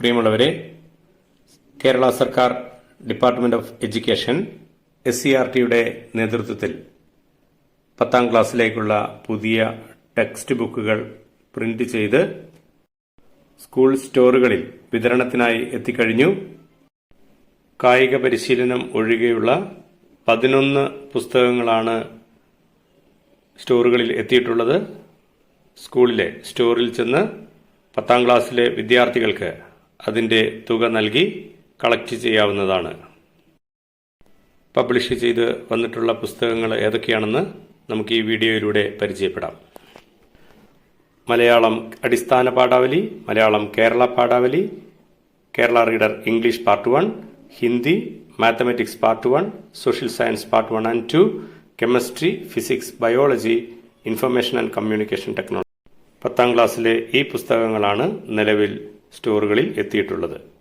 പ്രിയമുള്ളവരെ കേരള സർക്കാർ department of education S C R ടിയുടെ നേതൃത്വത്തിൽ പത്താം ക്ലാസ്സിലേക്കുള്ള പുതിയ ടെക്സ്റ്റ് ബുക്കുകൾ പ്രിന്റ് ചെയ്ത് സ്കൂൾ സ്റ്റോറുകളിൽ വിതരണത്തിനായി എത്തിക്കഴിഞ്ഞു. കായിക പരിശീലനം ഒഴികെയുള്ള പതിനൊന്ന് പുസ്തകങ്ങളാണ് സ്റ്റോറുകളിൽ എത്തിയിട്ടുള്ളത്. സ്കൂളിലെ സ്റ്റോറിൽ ചെന്ന് പത്താം ക്ലാസ്സിലെ വിദ്യാർത്ഥികൾക്ക് അതിന്റെ തുക നൽകി കളക്ട് ചെയ്യാവുന്നതാണ്. പബ്ലിഷ് ചെയ്ത് വന്നിട്ടുള്ള പുസ്തകങ്ങൾ ഏതൊക്കെയാണെന്ന് നമുക്ക് ഈ വീഡിയോയിലൂടെ പരിചയപ്പെടാം. മലയാളം അടിസ്ഥാന പാഠാവലി Malayalam Kerala പാഠാവലി Kerala reader English part one Hindi mathematics part one social science part one and two chemistry physics biology information and communication technology. പത്താം ക്ലാസ്സിലെ ഈ പുസ്തകങ്ങളാണ് നിലവിൽ സ്റ്റോറുകളിൽ എത്തിയിട്ടുള്ളത്.